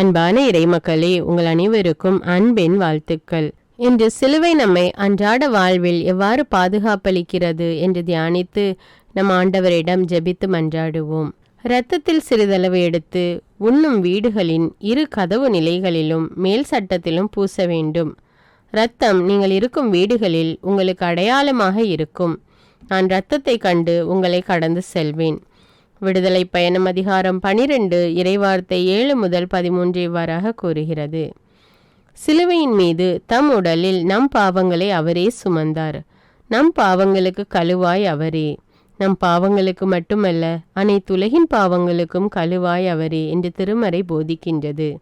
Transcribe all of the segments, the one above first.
அன்பான இறைமக்களே உங்கள் அனைவருக்கும் அன்பின் வாழ்த்துக்கள். இன்று சிலுவை நம்மை அன்றாட வாழ்வில் எவ்வாறு பாதுகாப்பளிக்கிறது என்று தியானித்து நம் ஆண்டவரிடம் ஜெபித்து மன்றாடுவோம். இரத்தத்தில் சிறிதளவு எடுத்து உண்ணும் வீடுகளின் இரு கதவு நிலைகளிலும் மேல் சட்டத்திலும் பூச வேண்டும். இரத்தம் நீங்கள் இருக்கும் வீடுகளில் உங்களுக்கு அடையாளமாக இருக்கும். நான் இரத்தத்தை கண்டு உங்களை கடந்து செல்வேன். விடுதலை பயணம் அதிகாரம் பனிரெண்டு இறைவார்த்தை ஏழு முதல் பதிமூன்று இவ்வாறாக கூறுகிறது. சிலுவையின் மீது தம் உடலில் நம் பாவங்களை அவரே சுமந்தார். நம் பாவங்களுக்கு கழுவாய் அவரே. நம் பாவங்களுக்கு மட்டுமல்ல அனைத்துலகின் பாவங்களுக்கும் கழுவாய் அவரே என்று திருமறை போதிக்கின்றது.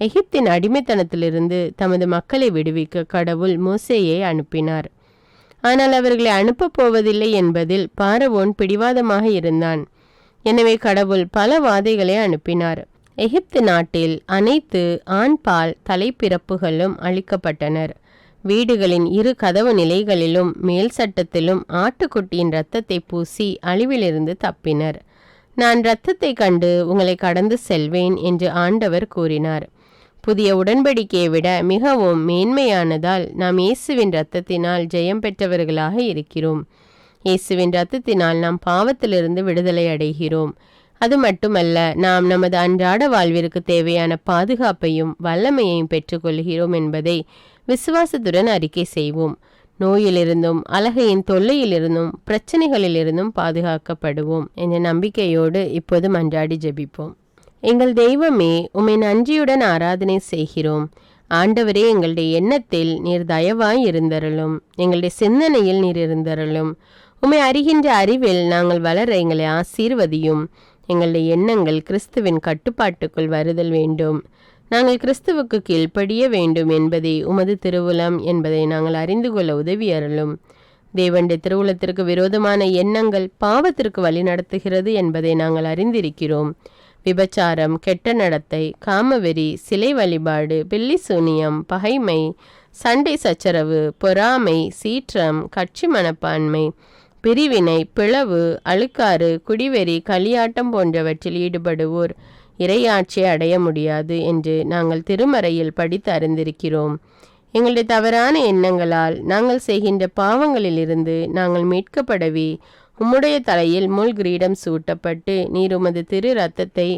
எகிப்தின் அடிமைத்தனத்திலிருந்து தமது மக்களை விடுவிக்க கடவுள் மோசேயை அனுப்பினார். ஆனால் அவர்களை அனுப்பப் போவதில்லை என்பதில் பாரவோன் பிடிவாதமாக இருந்தான். எனவே கடவுள் பல வாதைகளை அனுப்பினார். எகிப்து நாட்டில் அனைத்து ஆண் பால் தலைப்பிறப்புகளும் அழிக்கப்பட்டனர். வீடுகளின் இரு கதவு நிலைகளிலும் மேல் சட்டத்திலும் ஆட்டுக்குட்டியின் இரத்தத்தை பூசி அழிவிலிருந்து தப்பினர். நான் இரத்தத்தை கண்டு உங்களை கடந்து செல்வேன் என்று ஆண்டவர் கூறினார். புதிய உடன்படிக்கையை விட மிகவும் மேன்மையானதால் நாம் இயேசுவின் இரத்தத்தினால் ஜெயம் பெற்றவர்களாக இருக்கிறோம். இயேசுவின் ரத்தத்தினால் நாம் பாவத்திலிருந்து விடுதலை அடைகிறோம். அது மட்டுமல்ல நாம் நமது அன்றாட வாழ்விற்கு தேவையான பாதுகாப்பையும் வல்லமையையும் பெற்றுக்கொள்கிறோம் என்பதை விசுவாசத்துடன் அறிக்கை செய்வோம். நோயிலிருந்தும் அழகையின் தொல்லையிலிருந்தும் பிரச்சனைகளிலிருந்தும் பாதுகாக்கப்படுவோம் என்ற நம்பிக்கையோடு இப்போது மன்றாடி ஜெபிப்போம். எங்கள் தெய்வமே உமை நன்றியுடன் ஆராதனை செய்கிறோம். ஆண்டவரே எங்களுடைய எண்ணத்தில் நீர் தயவாய் இருந்தருளும். எங்களுடைய சிந்தனையில் நீர் இருந்தருளும். உம்மை அறிகின்ற அறிவில் நாங்கள் வளர எங்களை ஆசீர்வதியும். எங்களுடைய எண்ணங்கள் கிறிஸ்துவின் கட்டுப்பாட்டுக்குள் வருதல் வேண்டும். நாங்கள் கிறிஸ்துவுக்கு கீழ்ப்படிய வேண்டும் என்பதே உமது திருவுலம் என்பதை நாங்கள் அறிந்து கொள்ள உதவி அருளும். தேவண்ட திருவுலத்திற்கு விரோதமான எண்ணங்கள் பாவத்திற்கு வழி நடத்துகிறது என்பதை நாங்கள் அறிந்திருக்கிறோம். விபச்சாரம் கெட்ட நடத்தை காமவெறி சிலை வழிபாடு பில்லிசூனியம் பகைமை சண்டை சச்சரவு பொறாமை சீற்றம் கட்சி மனப்பான்மை பிரிவினை பிளவு அழுக்காறு குடிவெறி களியாட்டம் போன்றவற்றில் ஈடுபடுவோர் இறையாட்சியை அடைய முடியாது என்று நாங்கள் திருமறையில் படித்து அறிந்திருக்கிறோம். எங்களுடைய தவறான எண்ணங்களால் நாங்கள் செய்கின்ற பாவங்களிலிருந்து நாங்கள் மீட்கப்படவே உம்முடைய தலையில் முள் கிரீடம் சூட்டப்பட்டு நீர் உமது திரு ரத்தத்தை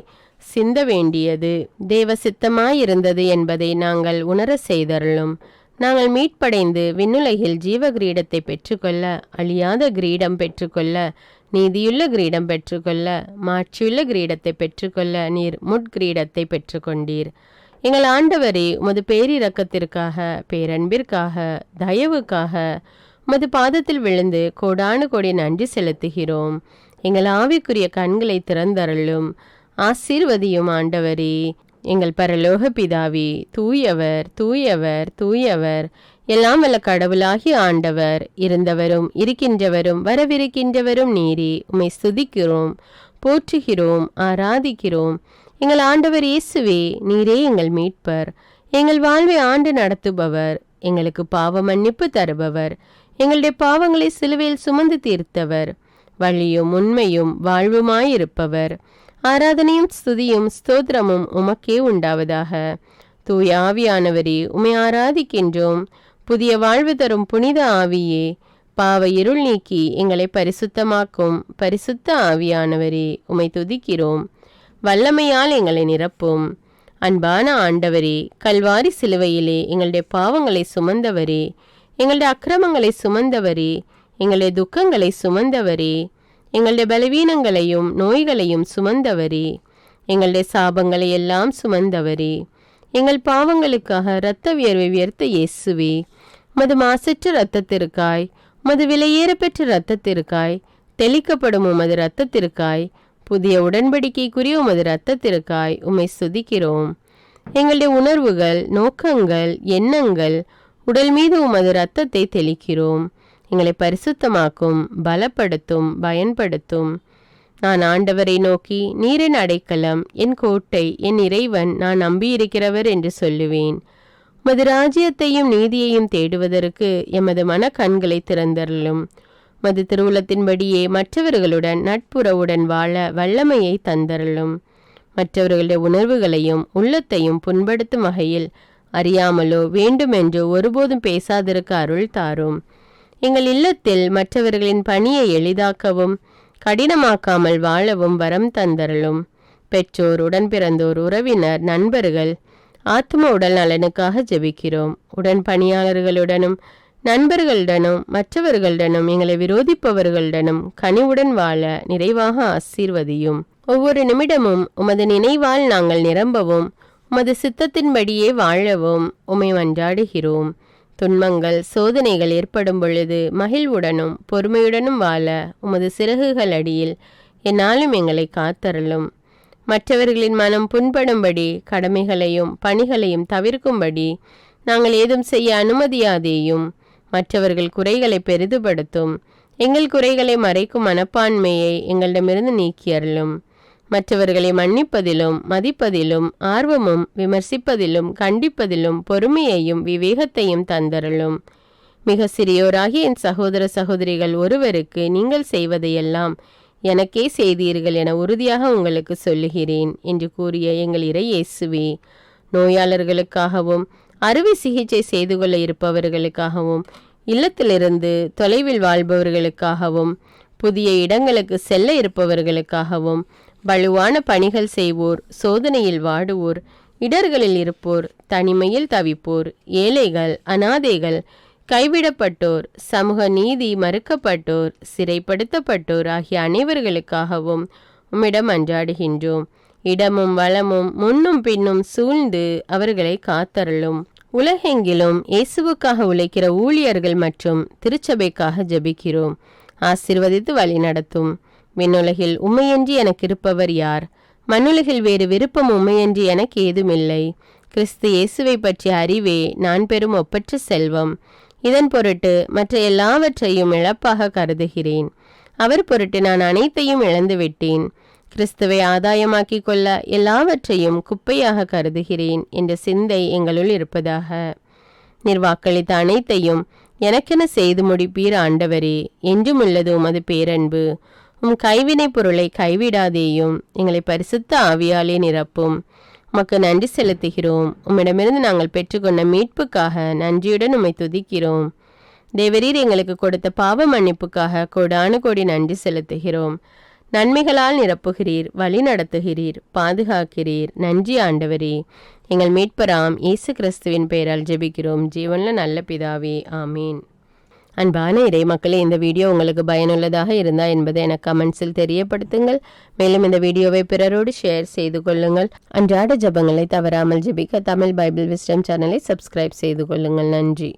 சிந்த வேண்டியது. தேவ சித்தமாயிருந்தது என்பதை நாங்கள் உணர செய்தருளும். நாங்கள் மீட்படைந்து விண்ணுலகில் ஜீவ கிரீடத்தை பெற்றுக்கொள்ள அழியாத கிரீடம் பெற்றுக்கொள்ள நீதியுள்ள கிரீடம் பெற்றுக்கொள்ள மாட்சியுள்ள கிரீடத்தை பெற்றுக்கொள்ள நீர் முட்கிரீடத்தை பெற்றுக்கொண்டீர். எங்கள் ஆண்டவரே உமது பேரிரக்கத்திற்காக பேரன்பிற்காக தயவுக்காக உமது பாதத்தில் விழுந்து கோடானு கோடி நன்றி செலுத்துகிறோம். எங்கள் ஆவிக்குரிய கண்களை திறந்தருளும். ஆசீர்வதியும் ஆண்டவரே. எங்கள் பரலோக பிதாவே தூயவர் தூயவர் தூயவர். எல்லாம் வல்ல கடவுளாகி ஆண்டவர். இருந்தவரும் இருக்கின்றவரும் வரவிருக்கின்றவரும் நீரே. உமை சுதிக்கிறோம் போற்றுகிறோம் ஆராதிக்கிறோம். எங்கள் ஆண்டவர் இயேசுவே நீரே எங்கள் மீட்பர். எங்கள் வாழ்வை ஆண்டு நடத்துபவர். எங்களுக்கு பாவ மன்னிப்பு தருபவர். எங்களுடைய பாவங்களை சிலுவையில் சுமந்து தீர்த்தவர். வழியும் உண்மையும் வாழ்வுமாயிருப்பவர். ஆராதனையும் ஸ்துதியும் ஸ்தோத்திரமும் உமக்கே உண்டாவதாக தூய ஆவியானவரே உமை ஆராதிக்கின்றோம் புதிய வாழ்வு தரும் புனித ஆவியே பாவ இருள் நீக்கி எங்களை பரிசுத்தமாக்கும் பரிசுத்த ஆவியானவரே உமை துதிக்கிறோம் வல்லமையால் எங்களை நிரப்பும் அன்பான ஆண்டவரே கல்வாரி சிலுவையிலே எங்களுடைய பாவங்களை சுமந்தவரே எங்களுடைய அக்கிரமங்களை சுமந்தவரே எங்களுடைய துக்கங்களை சுமந்தவரே எங்களுடைய பலவீனங்களையும் நோய்களையும் சுமந்தவரே. எங்களுடைய சாபங்களை எல்லாம் சுமந்தவரே. எங்கள் பாவங்களுக்காக இரத்த வியர்வை வியர்த்த இயேசுவே. மது மாசற்ற இரத்தத்திற்காய் மது விலையேற பெற்ற இரத்தத்திற்காய் தெளிக்கப்படும் உமது இரத்தத்திற்காய் புதிய உடன்படிக்கைக்குரிய உமது இரத்தத்திற்காய் உமை சுதிக்கிறோம். எங்களுடைய உணர்வுகள் நோக்கங்கள் எண்ணங்கள் உடல் மீது உமது இரத்தத்தை தெளிக்கிறோம். எங்களை பரிசுத்தமாக்கும் பலப்படுத்தும் பயன்படுத்தும். நான் ஆண்டவரை நோக்கி நீரின் அடைக்கலம் என் கோட்டை என் இறைவன் நான் நம்பியிருக்கிறவர் என்று சொல்லுவேன். உமது ராஜ்யத்தையும் நீதியையும் தேடுவதற்கு எமது மன கண்களை திறந்தருளும். மது திருவுலத்தின்படியே மற்றவர்களுடன் நட்புறவுடன் வாழ வல்லமையை தந்தருளும். மற்றவர்களுடைய உணர்வுகளையும் உள்ளத்தையும் புண்படுத்தும் வகையில் அறியாமலோ வேண்டுமென்றோ ஒருபோதும் பேசாதிருக்க அருள் தாரும். எங்கள் இல்லத்தில் மற்றவர்களின் பணியை எளிதாக்கவும் கடினமாக்காமல் வாழவும் வரம் தந்தரலும் பெற்றோர் உடன் பிறந்தோர் உறவினர் நண்பர்கள் ஆத்ம உடல் நலனுக்காக ஜெபிக்கிறோம். உடன் பணியாளர்களுடனும் நண்பர்களுடனும் மற்றவர்களுடனும் எங்களை விரோதிப்பவர்களுடனும் கனிவுடன் வாழ நிறைவாக ஆசீர்வதியும். ஒவ்வொரு நிமிடமும் உமது நினைவால் நாங்கள் நிரம்பவும் உமது சித்தத்தின்படியே வாழவும் உமை மன்றாடுகிறோம். துன்பங்கள் சோதனைகள் ஏற்படும் பொழுது மகிழ்வுடனும் பொறுமையுடனும் வாழ உமது சிறகுகள் அடியில் என்னாலும் எங்களை காத்தருளும். மற்றவர்களின் மனம் புண்படும்படி கடமைகளையும் பணிகளையும் தவிர்க்கும்படி நாங்கள் ஏதும் செய்ய அனுமதியாதேயும் மற்றவர்கள் குறைகளை பெரிதுபடுத்தும் எங்கள் குறைகளை மறைக்கும் மனப்பான்மையை எங்களிடமிருந்து நீக்கியருளும். மற்றவர்களை மன்னிப்பதிலும் மதிப்பதிலும் ஆர்வமும் விமர்சிப்பதிலும் கண்டிப்பதிலும் பொறுமையையும் விவேகத்தையும் தந்தருளும். மிக சிறியோராகிய என் சகோதர சகோதரிகள் ஒருவருக்கு நீங்கள் செய்வதையெல்லாம் எனக்கே செய்தீர்கள் என உறுதியாக உங்களுக்கு சொல்லுகிறேன் என்று கூறிய எங்கள் இறை இயேசுவே. நோயாளர்களுக்காகவும் அறுவை சிகிச்சை செய்து கொள்ள இருப்பவர்களுக்காகவும் இல்லத்திலிருந்து தொலைவில் வாழ்பவர்களுக்காகவும் புதிய இடங்களுக்கு செல்ல இருப்பவர்களுக்காகவும் வலுவான பணிகள் செய்வோர் சோதனையில் வாடுவோர் இடர்களில் இருப்போர் தனிமையில் தவிப்போர் ஏழைகள் அனாதைகள் கைவிடப்பட்டோர் சமூக நீதி மறுக்கப்பட்டோர் சிறைப்படுத்தப்பட்டோர் ஆகிய அனைவர்களுக்காகவும் உம்மிடம் அன்றாடுகின்றோம். இடமும் வளமும் முன்னும் பின்னும் சூழ்ந்து அவர்களை காத்தருளும். உலகெங்கிலும் இயேசுவுக்காக உழைக்கிற ஊழியர்கள் மற்றும் திருச்சபைக்காக ஜபிக்கிறோம். ஆசிர்வதித்து வழி நடத்தும். விண்ணுலகில் உண்மையன்றி எனக்கு இருப்பவர் யார்? மண்ணுலகில் வேறு விருப்பம் உண்மையன்றி எனக்கு ஏதுமில்லை கிறிஸ்து இயேசுவை பற்றிய அறிவே நான் பெறும் ஒப்பற்ற செல்வம். இதன் பொருட்டு மற்ற எல்லாவற்றையும் இழப்பாக கருதுகிறேன். அவர் பொருட்டு நான் அனைத்தையும் இழந்துவிட்டேன். கிறிஸ்துவை ஆதாயமாக்கிக் கொள்ள எல்லாவற்றையும் குப்பையாக கருதுகிறேன் என்ற சிந்தை எங்களுள் இருப்பதாக. நிர்வாக்களித்த அனைத்தையும் எனக்கென செய்து முடிப்பீர் ஆண்டவரே. என்றும் உள்ளது உமது பேரன்பு. உம் கைவினை பொருளை கைவிடாதேயும் எங்களை பரிசுத்த ஆவியாலே நிரப்பும். உமக்கு நன்றி செலுத்துகிறோம். உம்மிடமிருந்து நாங்கள் பெற்றுக்கொண்ட மீட்புக்காக நன்றியுடன் உம்மை துதிக்கிறோம். தேவரீர் எங்களுக்கு கொடுத்த பாவ மன்னிப்புக்காக கோடானு கோடி நன்றி செலுத்துகிறோம். நன்மைகளால் நிரப்புகிறீர் வழி நடத்துகிறீர் பாதுகாக்கிறீர். நன்றி ஆண்டவரே. எங்கள் மீட்பராம் இயேசு கிறிஸ்துவின் பெயரால் ஜெபிக்கிறோம். ஜீவன்ல நல்ல பிதாவே ஆமீன். அன்பான இறை மக்களே இந்த வீடியோ உங்களுக்கு பயனுள்ளதாக இருந்தா என்பதை எனக்கு கமெண்ட்ஸில் தெரியப்படுத்துங்கள். மேலும் இந்த வீடியோவை பிறரோடு ஷேர் செய்து கொள்ளுங்கள். அன்றாட ஜபங்களை தவறாமல் ஜெபிக்க தமிழ் பைபிள் விஸ்டம் சேனலை சப்ஸ்கிரைப் செய்து கொள்ளுங்கள். நன்றி.